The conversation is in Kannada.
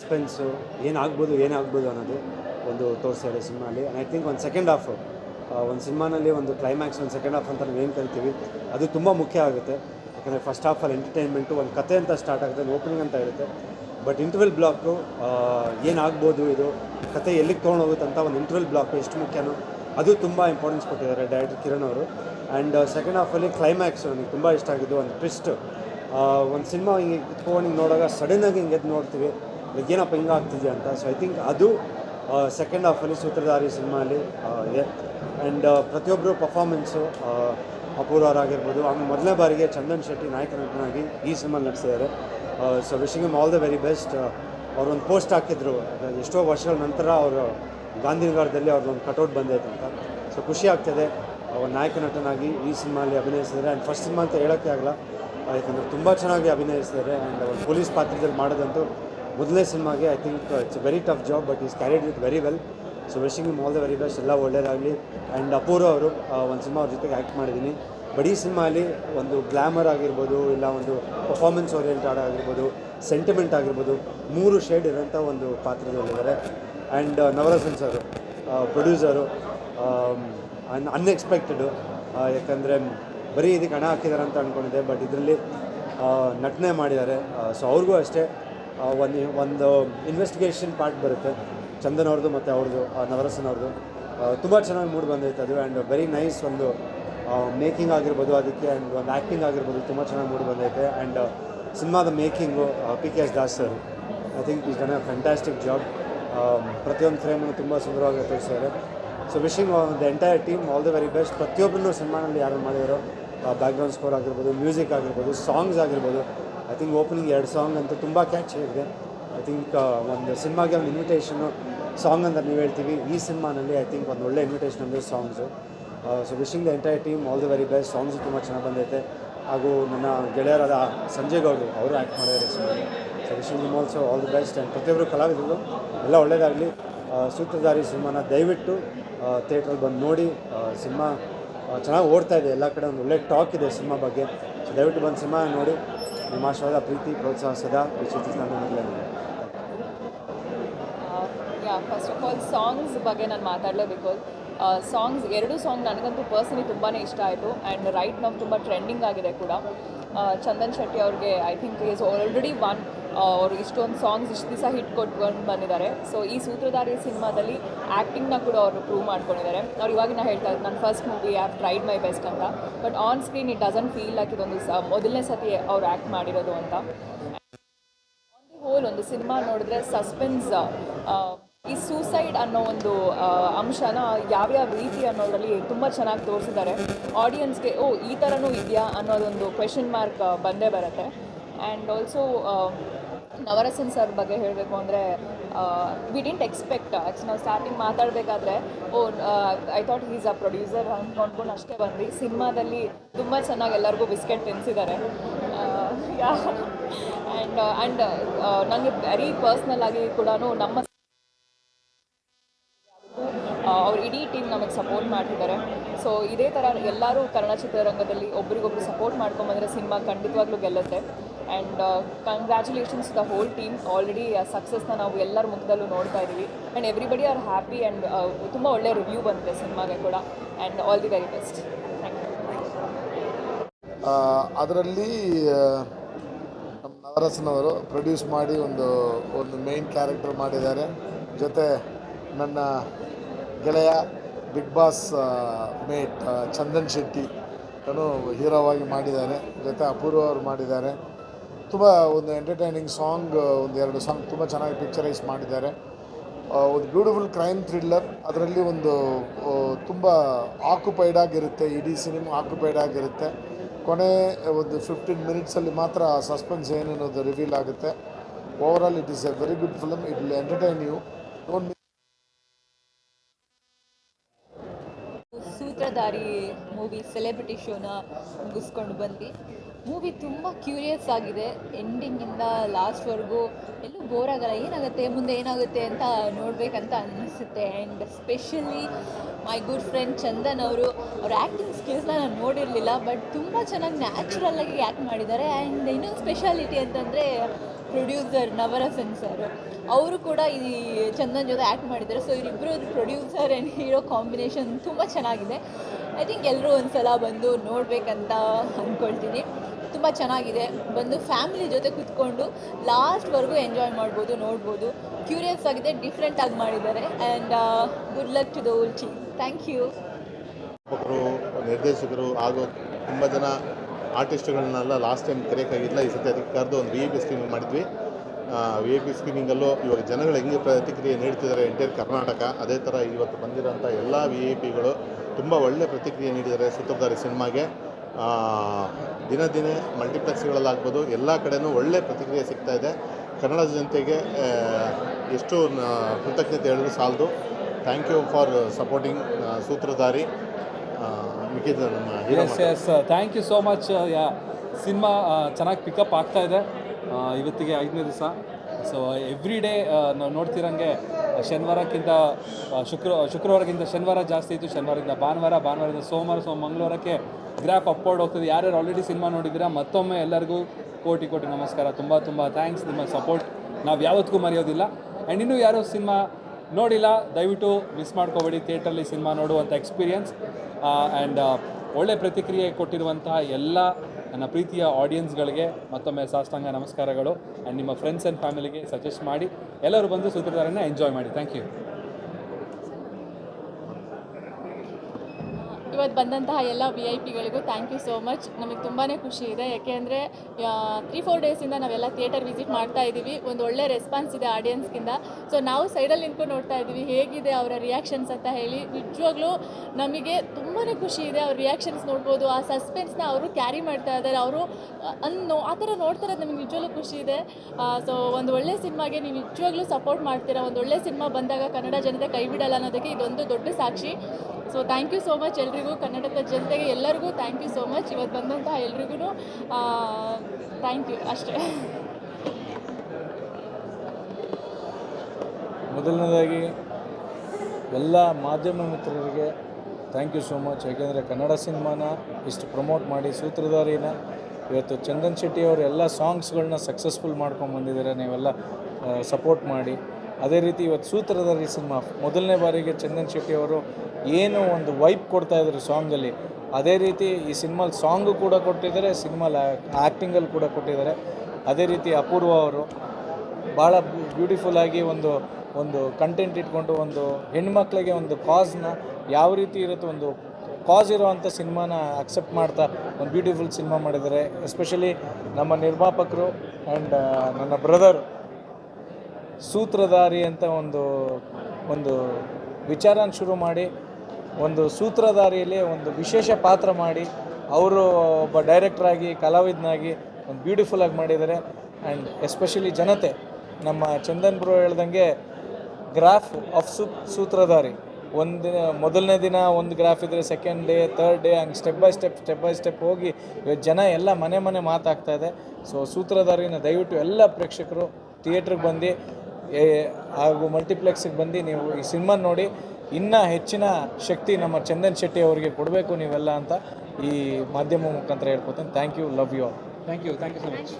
ಸಸ್ಪೆನ್ಸು ಏನಾಗ್ಬೋದು ಏನಾಗ್ಬೋದು ಅನ್ನೋದು ಒಂದು ತೋರಿಸ್ತಾರೆ ಸಿನಿಮಾಲಿ ಐ ಥಿಂಕ್ ಒಂದು ಸೆಕೆಂಡ್ ಹಾಫ್ ಒಂದು ಸಿನಿಮಾನಲ್ಲಿ ಒಂದು ಕ್ಲೈಮ್ಯಾಕ್ಸ್ ಒಂದು ಸೆಕೆಂಡ್ ಹಾಫ್ ಅಂತ ನಾವು ಏನು ಕರಿತೀವಿ, ಅದು ತುಂಬ ಮುಖ್ಯ ಆಗುತ್ತೆ. ಯಾಕಂದರೆ ಫಸ್ಟ್ ಹಾಫಲ್ಲಿ ಎಂಟರ್ಟೈನ್ಮೆಂಟು ಒಂದು ಕತೆ ಅಂತ ಸ್ಟಾರ್ಟ್ ಆಗುತ್ತೆ ಓಪನಿಂಗ್ ಅಂತ ಇರುತ್ತೆ. ಬಟ್ ಇಂಟರ್ವೆಲ್ ಬ್ಲಾಕು ಏನಾಗ್ಬೋದು ಇದು, ಕತೆ ಎಲ್ಲಿಗೆ ತೊಗೊಂಡೋಗುತ್ತೆ ಅಂತ ಒಂದು ಇಂಟರ್ವೆಲ್ ಬ್ಲಾಕು ಎಷ್ಟು ಮುಖ್ಯನೋ, ಅದು ತುಂಬ ಇಂಪಾರ್ಟೆನ್ಸ್ ಕೊಟ್ಟಿದ್ದಾರೆ ಡೈರೆಕ್ಟರ್ ಕಿರಣ್ ಅವರು. ಆ್ಯಂಡ್ ಸೆಕೆಂಡ್ ಹಾಫಲ್ಲಿ ಕ್ಲೈಮ್ಯಾಕ್ಸ್ ನನಗೆ ತುಂಬ ಇಷ್ಟ ಆಗಿದ್ದು, ಒಂದು ಟ್ವಿಸ್ಟ್ ಒಂದು ಸಿನಿಮಾ ಹಿಂಗೆ ಇಟ್ಕೊಂಡು ಹಿಂಗೆ ನೋಡೋವಾಗ ಸಡನ್ನಾಗಿ ಹಿಂಗೆ ಎದ್ದು ನೋಡ್ತೀವಿ. ಏನಪ್ಪ ಹಿಂಗೆ ಆಗ್ತಿದೆಯಾ ಅಂತ. ಸೊ ಐ ಥಿಂಕ್ ಅದು ಸೆಕೆಂಡ್ ಹಾಫಲ್ಲಿ ಸೂತ್ರಧಾರಿ ಸಿನಿಮಾಲಿ ಇದೆ. ಆ್ಯಂಡ್ ಪ್ರತಿಯೊಬ್ಬರು ಪರ್ಫಾರ್ಮೆನ್ಸು ಅಪೂರ್ವರಾಗಿರ್ಬೋದು. ಆಮೇಲೆ ಮೊದಲನೇ ಬಾರಿಗೆ ಚಂದನ್ ಶೆಟ್ಟಿ ನಾಯಕ ನಟನಾಗಿ ಈ ಸಿನಿಮಾ ನಡೆಸಿದ್ದಾರೆ so wishing him all the very best ಅವ್ರೊಂದು post ಹಾಕಿದ್ರು. ಎಷ್ಟೋ ವರ್ಷಗಳ ನಂತರ ಅವರು ಗಾಂಧಿನಗರದಲ್ಲಿ ಅವ್ರದ್ದೊಂದು ಕಟೌಟ್ ಬಂದೈತೆ ಅಂತ. ಸೊ ಖುಷಿ ಆಗ್ತದೆ. ಅವ್ರ ನಾಯಕ ನಟನಾಗಿ ಈ ಸಿನಿಮಾಲಿ ಅಭಿನಯಿಸಿದ್ದಾರೆ. ಆ್ಯಂಡ್ ಫಸ್ಟ್ ಸಿನಿಮಾ ಅಂತ ಹೇಳೋಕ್ಕೆ ಆಗಲ್ಲ. ಯಾಕಂದರೆ ತುಂಬ ಚೆನ್ನಾಗಿ ಅಭಿನಯಿಸಿದ್ದಾರೆ. ಆ್ಯಂಡ್ ಅವ್ರು ಪೊಲೀಸ್ ಪಾತ್ರದಲ್ಲಿ ಮಾಡೋದಂತೂ ಮೊದಲನೇ ಸಿನಿಮಾಗೆ I think it's very tough job but is carried it very well so wishing him all the very best ಎಲ್ಲ ಒಳ್ಳೇದಾಗಲಿ. ಆ್ಯಂಡ್ ಅಪೂರ್ವ ಅವರು ಒಂದು ಸಿನಿಮಾ ಅವ್ರ ಜೊತೆಗೆ ಆ್ಯಕ್ಟ್ ಮಾಡಿದ್ದೀನಿ ಬಟ್ ಈ ಸಿನಿಮಾಲಿ ಒಂದು ಗ್ಲ್ಯಾಮರ್ ಆಗಿರ್ಬೋದು, ಇಲ್ಲ ಒಂದು ಪರ್ಫಾರ್ಮೆನ್ಸ್ ಓರಿಯೆಂಟೆಡ್ ಆಗಿರ್ಬೋದು ಸೆಂಟಿಮೆಂಟ್ ಆಗಿರ್ಬೋದು, ಮೂರು ಶೇಡ್ ಇರೋಂಥ ಒಂದು ಪಾತ್ರದಲ್ಲಿದ್ದಾರೆ. And Navarasan sir producer un unexpected ಯಾಕಂದರೆ ಬರೀ ಇದಕ್ಕೆ ಹಣ ಹಾಕಿದ್ದಾರೆ ಅಂತ ಅಂದ್ಕೊಂಡಿದ್ದೆ ಬಟ್ ಇದರಲ್ಲಿ ನಟನೆ ಮಾಡಿದ್ದಾರೆ. ಸೊ ಅವ್ರಿಗೂ ಅಷ್ಟೇ. ಒಂದು ಒಂದು ಇನ್ವೆಸ್ಟಿಗೇಷನ್ ಪಾರ್ಟ್ ಬರುತ್ತೆ. ಚಂದನ್ ಅವ್ರದ್ದು ಮತ್ತು ಅವ್ರದ್ದು ನವರಸನ್ ಅವ್ರದ್ದು ತುಂಬ ಚೆನ್ನಾಗಿ ಮೂಡ್ ಬಂದೈತೆ ಅದು ಆ್ಯಂಡ್ ವೆರಿ ನೈಸ್ ಒಂದು ಮೇಕಿಂಗ್ ಆಗಿರ್ಬೋದು ಅದಕ್ಕೆ ಆ್ಯಂಡ್ ಒಂದು ಆ್ಯಕ್ಟಿಂಗ್ ಆಗಿರ್ಬೋದು ತುಂಬ ಚೆನ್ನಾಗಿ ಮೂಡ್ ಬಂದೈತೆ. ಆ್ಯಂಡ್ ಸಿನಿಮಾದ making P K S Das sir. I think is done a fantastic job ಪ್ರತಿಯೊಂದು ಫ್ರೇಮನ್ನು ತುಂಬ ಸುಂದರವಾಗಿ ತೋರಿಸಿದ್ದಾರೆ so wishing the entire team all the very best ಪ್ರತಿಯೊಬ್ಬರನ್ನು ಸಿನಿಮಾನಲ್ಲಿ ಯಾರು ಮಾಡಿದಾರೋ ಬ್ಯಾಕ್ಗ್ರೌಂಡ್ ಸ್ಕೋರ್ ಆಗಿರ್ಬೋದು ಮ್ಯೂಸಿಕ್ ಆಗಿರ್ಬೋದು ಸಾಂಗ್ಸ್ ಆಗಿರ್ಬೋದು ಐ ಥಿಂಕ್ ಓಪನಿಂಗ್ ಎರಡು ಸಾಂಗ್ ಅಂತ ತುಂಬ ಕ್ಯಾಚ್ ಇದೆ. ಐ ಥಿಂಕ್ ಒಂದು ಸಿನಿಮಾಗೆ ಒಂದು ಇನ್ವಿಟೇಷನು ಸಾಂಗ್ ಅಂತ ನೀವು ಹೇಳ್ತೀವಿ. ಈ ಸಿನಿಮಾನಲ್ಲಿ ಐ ಥಿಂಕ್ ಒಂದು ಒಳ್ಳೆ ಇನ್ವಿಟೇಷನ್ ಅಂದರೆ songs so wishing the entire team all the very best songs ತುಂಬ ಚೆನ್ನಾಗಿ ಬಂದೈತೆ. ಹಾಗೂ ನನ್ನ ಗೆಳೆಯರಾದ ಸಂಜಯ್ ಗೌಡ್ರು, ಅವರು ಆ್ಯಕ್ಟ್ ಮಾಡಿದ್ದಾರೆ ಸಿನಿಮಾಗೆ ಸೊ ವಿಶಿಂಗ್ ನಿಮ್ also all the best and ಪ್ರತಿಯೊಬ್ಬರು ಕಲಾವಿದರು ಎಲ್ಲ ಒಳ್ಳೆಯದಾಗಲಿ ಸೂತ್ರಧಾರಿ ಸಿನಿಮಾನ ದಯವಿಟ್ಟು ಥಿಯೇಟ್ರಲ್ಲಿ ಬಂದು ನೋಡಿ ಸಿನಿಮಾ ಚೆನ್ನಾಗಿ ಓಡ್ತಾ ಇದೆ. ಎಲ್ಲ ಕಡೆ ಒಂದು ಒಳ್ಳೆ ಟಾಕ್ ಇದೆ ಸಿನಿಮಾ ಬಗ್ಗೆ. ಸೊ ದಯವಿಟ್ಟು ಬಂದು ಸಿನಿಮಾ ನೋಡಿ. ನಿಮ್ಮ ಆಶೀರ್ವಾದ ಪ್ರೀತಿ ಪ್ರೋತ್ಸಾಹ ಸದಾ ಯಾ ಫಸ್ಟ್ ಆಫ್ ಆಲ್ ಸಾಂಗ್ಸ್ ಬಗ್ಗೆ ನಾನು ಮಾತಾಡಲೇಬೇಕು. ಸಾಂಗ್ಸ್ ಎರಡು ಸಾಂಗ್ ನನಗಂತೂ ಪರ್ಸನಲಿ ತುಂಬಾ ಇಷ್ಟ ಆಯಿತು. ಆ್ಯಂಡ್ ರೈಟ್ ನಮ್ಗೆ ತುಂಬ ಟ್ರೆಂಡಿಂಗ್ ಆಗಿದೆ ಕೂಡ. ಚಂದನ್ ಶೆಟ್ಟಿ ಅವ್ರಿಗೆ I think is already won ಅವರು ಇಷ್ಟೊಂದು ಸಾಂಗ್ಸ್ ಇಷ್ಟು ದಿವಸ ಹಿಟ್ ಕೊಟ್ಕೊಂಡು ಬಂದಿದ್ದಾರೆ. ಸೊ ಈ ಸೂತ್ರಧಾರಿ ಸಿನಿಮಾದಲ್ಲಿ ಆ್ಯಕ್ಟಿಂಗ್ನ ಕೂಡ ಅವರು ಪ್ರೂವ್ ಮಾಡ್ಕೊಂಡಿದ್ದಾರೆ. ಅವ್ರು ಇವಾಗ ನಾನು ಹೇಳ್ತಾ ಇದ್ದೆ ನನ್ನ first movie app tried my best ಅಂತ. But on screen it doesn't feel like ಇದೊಂದು ಸ, ಮೊದಲನೇ ಸತಿ ಅವ್ರು ಆ್ಯಕ್ಟ್ ಮಾಡಿರೋದು ಅಂತ. ಹೋಲ್ ಒಂದು ಸಿನಿಮಾ ನೋಡಿದ್ರೆ ಸಸ್ಪೆನ್ಸ್ ಈ ಸೂಸೈಡ್ ಅನ್ನೋ ಒಂದು ಅಂಶನ ಯಾವ್ಯಾವ ರೀತಿ ಅನ್ನೋದರಲ್ಲಿ ತುಂಬ ಚೆನ್ನಾಗಿ ತೋರಿಸಿದ್ದಾರೆ. ಆಡಿಯನ್ಸ್ಗೆ ಓ, ಈ ಥರನೂ ಇದೆಯಾ? ಅನ್ನೋದೊಂದು ಕ್ವೆಶನ್ ಮಾರ್ಕ್ ಬಂದೇ ಬರುತ್ತೆ. ಆ್ಯಂಡ್ ಆಲ್ಸೋ ನವರಸನ್ ಸರ್ ಬಗ್ಗೆ ಹೇಳಬೇಕು ಅಂದರೆ ವಿ ಡಿಂಟ್ ಎಕ್ಸ್ಪೆಕ್ಟ್ ಆ್ಯಕ್ಚುಲಿ ನಾವು ಸ್ಟಾರ್ಟಿಂಗ್ ಮಾತಾಡಬೇಕಾದ್ರೆ, ಓ I thought is a producer ಅಂದ್ಕೊಂಡ್ಕೊಂಡು ಅಷ್ಟೇ ಬಂದ್ವಿ. ಸಿನಿಮಾದಲ್ಲಿ ತುಂಬ ಚೆನ್ನಾಗಿ ಎಲ್ಲರಿಗೂ ಬಿಸ್ಕೆಟ್ ತಿನ್ನಿಸಿದ್ದಾರೆ ಆ್ಯಂಡ್ ಆ್ಯಂಡ್ ನನಗೆ ವೆರಿ ಪರ್ಸ್ನಲ್ ಆಗಿ ಕೂಡ ನಮ್ಮ ಅವ್ರ ಇಡೀ ಟೀಮ್ ನಮಗೆ ಸಪೋರ್ಟ್ ಮಾಡ್ತಿದ್ದಾರೆ. ಸೊ ಇದೇ ಥರ ಎಲ್ಲರೂ ಕನ್ನಡ ಚಿತ್ರರಂಗದಲ್ಲಿ ಒಬ್ರಿಗೊಬ್ರು ಸಪೋರ್ಟ್ ಮಾಡ್ಕೊಂಬಂದರೆ ಸಿನಿಮಾ ಖಂಡಿತವಾಗ್ಲೂ ಗೆಲ್ಲುತ್ತೆ. And congratulations the whole team already ಸಕ್ಸಸ್ನ ನಾವು ಎಲ್ಲರ ಮುಖದಲ್ಲೂ ನೋಡ್ತಾ ಇದ್ದೀವಿ. And everybody are happy and ತುಂಬ ಒಳ್ಳೆಯ ರಿವ್ಯೂ ಬಂದಿದೆ ಸಿನಿಮಾಗೆ ಕೂಡ. And all the very best thank you ಅದರಲ್ಲಿ ನಮ್ಮ ನವರಸನವರು ಪ್ರೊಡ್ಯೂಸ್ ಮಾಡಿ ಒಂದು ಒಂದು ಮೇನ್ ಕ್ಯಾರೆಕ್ಟರ್ ಮಾಡಿದ್ದಾರೆ. ಜೊತೆ ನನ್ನ ಗೆಳೆಯ big boss mate Chandan Shetty ಹೀರೋವಾಗಿ ಮಾಡಿದ್ದಾರೆ. ಜೊತೆ ಅಪೂರ್ವ ಅವರು ಮಾಡಿದ್ದಾರೆ. ತುಂಬ ಒಂದು ಎಂಟರ್ಟೈನಿಂಗ್ ಸಾಂಗ್ ಒಂದು ಎರಡು ಸಾಂಗ್ ತುಂಬ ಚೆನ್ನಾಗಿ ಪಿಕ್ಚರೈಸ್ ಮಾಡಿದ್ದಾರೆ. ಒಂದು ಬ್ಯೂಟಿಫುಲ್ ಕ್ರೈಮ್ ಥ್ರಿಲ್ಲರ್ ಅದರಲ್ಲಿ ಒಂದು ತುಂಬ ಆಕ್ಯುಪೈಡ್ ಆಗಿರುತ್ತೆ, ಇಡೀ ಸಿನಿಮಾ ಆಕ್ಯುಪೈಡ್ ಆಗಿರುತ್ತೆ. ಕೊನೆ ಒಂದು ಫಿಫ್ಟೀನ್ ಮಿನಿಟ್ಸಲ್ಲಿ ಮಾತ್ರ ಸಸ್ಪೆನ್ಸ್ ಏನನ್ನೋದು ರಿವೀಲ್ ಆಗುತ್ತೆ. Over it is a very good film it will entertain you don't Sutradhari movie celebrity ಶೋನ ಮುಗಿಸ್ಕೊಂಡು ಬಂದ್ವಿ. ಮೂವಿ ತುಂಬ ಕ್ಯೂರಿಯಸ್ ಆಗಿದೆ. ಎಂಡಿಂಗಿಂದ ಲಾಸ್ಟ್ವರೆಗೂ ಎಲ್ಲೂ ಬೋರ್ ಆಗಲ್ಲ. ಏನಾಗುತ್ತೆ? ಮುಂದೆ ಏನಾಗುತ್ತೆ ಅಂತ ನೋಡಬೇಕಂತ ಅನ್ನಿಸುತ್ತೆ and specially my good friend Chandan ಅವರು, ಅವ್ರ ಆ್ಯಕ್ಟಿಂಗ್ ಸ್ಕಿಲ್ಸ್ನ ನಾನು ನೋಡಿರಲಿಲ್ಲ ಬಟ್ ತುಂಬ ಚೆನ್ನಾಗಿ ನ್ಯಾಚುರಲ್ಲಾಗಿ ಆ್ಯಕ್ಟ್ ಮಾಡಿದ್ದಾರೆ. ಆ್ಯಂಡ್ ಇನ್ನೊಂದು ಸ್ಪೆಷಾಲಿಟಿ ಅಂತಂದರೆ ಪ್ರೊಡ್ಯೂಸರ್ ನವರಸನ್ ಸರ್ ಅವರು ಕೂಡ ಈ ಚಂದನ್ ಜೊತೆ ಆ್ಯಕ್ಟ್ ಮಾಡಿದ್ದಾರೆ. ಸೊ ಇವರಿಬ್ಬರು ಪ್ರೊಡ್ಯೂಸರ್ ಆ್ಯಂಡ್ ಹೀರೋ ಕಾಂಬಿನೇಷನ್ ತುಂಬ ಚೆನ್ನಾಗಿದೆ. ಐ ಥಿಂಕ್ ಎಲ್ಲರೂ ಒಂದು ಸಲ ಬಂದು ನೋಡಬೇಕಂತ ಅಂದ್ಕೊಳ್ತೀನಿ ತುಂಬ ಚೆನ್ನಾಗಿದೆ. ಬಂದು ಫ್ಯಾಮಿಲಿ ಜೊತೆ ಕೂತ್ಕೊಂಡು ಲಾಸ್ಟ್ವರೆಗೂ ಎಂಜಾಯ್ ಮಾಡ್ಬೋದು, ನೋಡ್ಬೋದು. ಕ್ಯೂರಿಯಸ್ ಆಗಿದೆ ಡಿಫ್ರೆಂಟಾಗಿ ಮಾಡಿದ್ದಾರೆ. And good luck to the whole team thank you ಒಬ್ಬರು ನಿರ್ದೇಶಕರು ಹಾಗೂ ತುಂಬ ಜನ ಆರ್ಟಿಸ್ಟ್ಗಳನ್ನೆಲ್ಲ ಲಾಸ್ಟ್ ಟೈಮ್ ಕರೆಯೋಕ್ಕಾಗಿಲ್ಲ ಈ ಸತಿ ಅದಕ್ಕೆ ಕರೆದು ಒಂದು ವಿ ಪಿ ಸ್ಕ್ರೀನಿಂಗ್ ಮಾಡಿದ್ವಿ. ವಿ ಎ ಪಿ ಸ್ಕ್ರೀನಿಂಗಲ್ಲೂ ಇವಾಗ ಜನಗಳು ಹೆಂಗೆ ಪ್ರತಿಕ್ರಿಯೆ ನೀಡ್ತಿದ್ದಾರೆ ಎಂಟೈರ್ ಕರ್ನಾಟಕ, ಅದೇ ಥರ ಇವತ್ತು ಬಂದಿರೋಂಥ ಎಲ್ಲ ವಿ ಎ ಪಿಗಳು ತುಂಬ ಒಳ್ಳೆ ಪ್ರತಿಕ್ರಿಯೆ ನೀಡಿದ್ದಾರೆ ಸೂತ್ರಧಾರಿ ಸಿನಿಮಾಗೆ. ದಿನ ದಿನೇ ಮಲ್ಟಿಪ್ಲೆಕ್ಸ್ಗಳಲ್ಲಾಗ್ಬೋದು ಎಲ್ಲ ಕಡೆನೂ ಒಳ್ಳೆ ಪ್ರತಿಕ್ರಿಯೆ ಸಿಗ್ತಾ ಇದೆ. ಕನ್ನಡ ಜನತೆಗೆ ಎಷ್ಟು ಕೃತಜ್ಞತೆ ಹೇಳಿದ್ರು ಸಾಲದು. Thank you for supporting Sutradhari S S thank you so much cinema ಚೆನ್ನಾಗಿ ಪಿಕಪ್ ಆಗ್ತಾ ಇದೆ. ಇವತ್ತಿಗೆ ಐದನೇ ದಿವಸ. ಸೊ ಎವ್ರಿ ಡೇ ನಾವು ನೋಡ್ತಿರಂಗೆ ಶನಿವಾರಕ್ಕಿಂತ ಶುಕ್ರ ಶುಕ್ರವಾರಕ್ಕಿಂತ ಶನಿವಾರ ಜಾಸ್ತಿ ಇತ್ತು. ಶನಿವಾರದಿಂದ ಭಾನುವಾರ, ಭಾನುವಾರದಿಂದ ಸೋಮವಾರ, ಸೋಮ, ಮಂಗಳವಾರಕ್ಕೆ ಗ್ರಾಫ್ ಅಪ್ವರ್ಡ್ ಹೋಗ್ತದೆ. ಯಾರ್ಯಾರು ಆಲ್ರೆಡಿ ಸಿನಿಮಾ ನೋಡಿದ್ದೀರಾ, ಮತ್ತೊಮ್ಮೆ ಎಲ್ಲರಿಗೂ ಕೋಟಿ ಕೋಟಿ ನಮಸ್ಕಾರ. ತುಂಬ ತುಂಬ ಥ್ಯಾಂಕ್ಸ್ ನಿಮ್ಮ ಸಪೋರ್ಟ್ ನಾವು ಯಾವತ್ತಿಗೂ ಮರೆಯೋದಿಲ್ಲ. ಆ್ಯಂಡ್ ಇನ್ನೂ ಯಾರು ಸಿನಿಮಾ ನೋಡಿಲ್ಲ, ದಯವಿಟ್ಟು ಮಿಸ್ ಮಾಡ್ಕೋಬೇಡಿ. ಥಿಯೇಟ್ರಲ್ಲಿ ಸಿನಿಮಾ ನೋಡುವಂಥ ಎಕ್ಸ್ಪೀರಿಯನ್ಸ್ ಆ್ಯಂಡ್ ಒಳ್ಳೆ ಪ್ರತಿಕ್ರಿಯೆ ಕೊಟ್ಟಿರುವಂತಹ ಎಲ್ಲ ನನ್ನ ಪ್ರೀತಿಯ ಆಡಿಯನ್ಸ್ಗಳಿಗೆ ಮತ್ತೊಮ್ಮೆ ಸಾಷ್ಟಾಂಗ ನಮಸ್ಕಾರಗಳು. ಆ್ಯಂಡ್ ನಿಮ್ಮ ಫ್ರೆಂಡ್ಸ್ ಆ್ಯಂಡ್ ಫ್ಯಾಮಿಲಿಗೆ ಸಜೆಸ್ಟ್ ಮಾಡಿ. ಎಲ್ಲರೂ ಬಂದು ಸೂತ್ರಧಾರನ ಎಂಜಾಯ್ ಮಾಡಿ. ಥ್ಯಾಂಕ್ ಯು ಇವತ್ತು ಬಂದಂತಹ ಎಲ್ಲ ವಿ ಐ ಪಿಗಳಿಗೂ ಥ್ಯಾಂಕ್ ಯು ಸೋ ಮಚ್ ನಮಗೆ ತುಂಬಾ ಖುಷಿ ಇದೆ. ಯಾಕೆಂದರೆ ತ್ರೀ ಫೋರ್ ಡೇಸಿಂದ ನಾವೆಲ್ಲ ಥಿಯೇಟರ್ ವಿಸಿಟ್ ಮಾಡ್ತಾ ಇದ್ದೀವಿ ಒಂದು ಒಳ್ಳೆ ರೆಸ್ಪಾನ್ಸ್ ಇದೆ ಆಡಿಯನ್ಸ್ಗಿಂತ ಸೊ ನಾವು ಸೈಡಲ್ಲಿ ನಿಂತ್ಕೊಂಡು ನೋಡ್ತಾ ಇದ್ದೀವಿ ಹೇಗಿದೆ ಅವರ ರಿಯಾಕ್ಷನ್ಸ್ ಅಂತ ಹೇಳಿ. ನಿಜವಾಗ್ಲೂ ನಮಗೆ ತುಂಬಾ ಖುಷಿ ಇದೆ ಅವ್ರ ರಿಯಾಕ್ಷನ್ಸ್ ನೋಡ್ಬೋದು. ಆ ಸಸ್ಪೆನ್ಸ್ನ ಅವರು ಕ್ಯಾರಿ ಮಾಡ್ತಾ ಇದ್ದಾರೆ ಅವರು ಅನ್ನೋ, ಆ ಥರ ನೋಡ್ತಾ ನಮಗೆ ನಿಜವಾಗ್ಲೂ ಖುಷಿ ಇದೆ. ಸೊ ಒಂದು ಒಳ್ಳೆ ಸಿನಿಮಾಗೆ ನೀವು ನಿಜವಾಗ್ಲೂ ಸಪೋರ್ಟ್ ಮಾಡ್ತೀರಾ? ಒಂದು ಒಳ್ಳೆ ಸಿನಿಮಾ ಬಂದಾಗ ಕನ್ನಡ ಜನತೆ ಕೈ ಬಿಡಲ್ಲ ಅನ್ನೋದಕ್ಕೆ ಇದೊಂದು ದೊಡ್ಡ ಸಾಕ್ಷಿ. So thank you so much ಎಲ್ರಿಗೂ, ಕನ್ನಡದ ಜನತೆಗೆ ಎಲ್ಲರಿಗೂ ಥ್ಯಾಂಕ್ ಯು ಸೋ ಮಚ್ ಇವತ್ತು ಬಂದಂತಹ ಎಲ್ರಿಗೂ ಥ್ಯಾಂಕ್ ಯು ಅಷ್ಟೇ. ಮೊದಲನೇದಾಗಿ, ಎಲ್ಲ ಮಾಧ್ಯಮ ಮಿತ್ರರಿಗೆ ಥ್ಯಾಂಕ್ ಯು ಸೋ ಮಚ್ ಯಾಕೆಂದರೆ ಕನ್ನಡ ಸಿನಿಮಾನ ಇಷ್ಟು ಪ್ರಮೋಟ್ ಮಾಡಿ ಸೂತ್ರಧಾರಿನ ಇವತ್ತು ಚಂದನ್ ಶೆಟ್ಟಿ ಅವರು ಎಲ್ಲ ಸಾಂಗ್ಸ್ಗಳನ್ನ ಸಕ್ಸಸ್ಫುಲ್ ಮಾಡ್ಕೊಂಡು ಬಂದಿದ್ದಾರೆ. ನೀವೆಲ್ಲ ಸಪೋರ್ಟ್ ಮಾಡಿ. ಅದೇ ರೀತಿ ಇವತ್ತು ಸೂತ್ರಧಾರಿ ಸಿನಿಮಾ, ಮೊದಲನೇ ಬಾರಿಗೆ ಚಂದನ್ ಶೆಟ್ಟಿ ಅವರು ಏನು ಒಂದು ವೈಪ್ ಕೊಡ್ತಾ ಇದ್ರು ಸಾಂಗಲ್ಲಿ ಅದೇ ರೀತಿ ಈ ಸಿನಿಮಾಲ್ ಸಾಂಗು ಕೂಡ ಕೊಟ್ಟಿದ್ದಾರೆ, ಸಿನಿಮಾಲ್ ಆ್ಯಕ್ಟಿಂಗಲ್ಲಿ ಕೂಡ ಕೊಟ್ಟಿದ್ದಾರೆ. ಅದೇ ರೀತಿ ಅಪೂರ್ವ ಅವರು ಭಾಳ ಬ್ಯೂಟಿಫುಲ್ ಆಗಿ ಒಂದು ಒಂದು ಕಂಟೆಂಟ್ ಇಟ್ಕೊಂಡು ಒಂದು ಹೆಣ್ಮಕ್ಳಿಗೆ ಒಂದು ಕಾಸ್ನ ಯಾವ ರೀತಿ ಇರುತ್ತೆ ಒಂದು ಕಾಸ್ ಇರೋವಂಥ ಸಿನಿಮಾನ ಅಕ್ಸೆಪ್ಟ್ ಮಾಡ್ತಾ ಒಂದು ಬ್ಯೂಟಿಫುಲ್ ಸಿನಿಮಾ ಮಾಡಿದ್ದಾರೆ. ಎಸ್ಪೆಷಲಿ ನಮ್ಮ ನಿರ್ಮಾಪಕರು ಆ್ಯಂಡ್ ನನ್ನ ಬ್ರದರ್ ಸೂತ್ರಧಾರಿ ಅಂತ ಒಂದು ಒಂದು ವಿಚಾರನ ಶುರು ಮಾಡಿ, ಒಂದು ಸೂತ್ರಧಾರಿಯಲ್ಲಿ ಒಂದು ವಿಶೇಷ ಪಾತ್ರ ಮಾಡಿ, ಅವರು ಒಬ್ಬ ಡೈರೆಕ್ಟ್ರಾಗಿ ಕಲಾವಿದನಾಗಿ ಒಂದು ಬ್ಯೂಟಿಫುಲ್ ಆಗಿ ಮಾಡಿದ್ದಾರೆ. ಆ್ಯಂಡ್ ಎಸ್ಪೆಷಲಿ ಜನತೆ, ನಮ್ಮ ಚಂದನ್ ಬ್ರೋ ಹೇಳ್ದಂಗೆ ಗ್ರಾಫ್ ಆಫ್ ಸೂ ಸೂತ್ರಧಾರಿ. ಒಂದು ಮೊದಲನೇ ದಿನ ಒಂದು ಗ್ರಾಫ್ ಇದ್ದರೆ ಸೆಕೆಂಡ್ ಡೇ ತರ್ಡ್ ಡೇ ಹಂಗೆ step by step step by step ಹೋಗಿ ಇವತ್ತು ಜನ ಎಲ್ಲ ಮನೆ ಮನೆ ಮಾತಾಗ್ತಾ ಇದೆ. ಸೊ ಸೂತ್ರಧಾರಿನ ದಯವಿಟ್ಟು ಎಲ್ಲ ಪ್ರೇಕ್ಷಕರು ಥಿಯೇಟ್ರಿಗೆ ಬಂದು ಏ ಹಾಗೂ ಮಲ್ಟಿಪ್ಲೆಕ್ಸ್ಗೆ ಬಂದು ನೀವು ಈ ಸಿನಿಮಾ ನೋಡಿ, ಇನ್ನೂ ಹೆಚ್ಚಿನ ಶಕ್ತಿ ನಮ್ಮ ಚಂದನ್ ಶೆಟ್ಟಿ ಅವರಿಗೆ ಕೊಡಬೇಕು ನೀವೆಲ್ಲ ಅಂತ ಈ ಮಾಧ್ಯಮ ಮುಖಾಂತರ ಹೇಳ್ಕೊತೀನಿ. Thank you love you all thank you thank you so much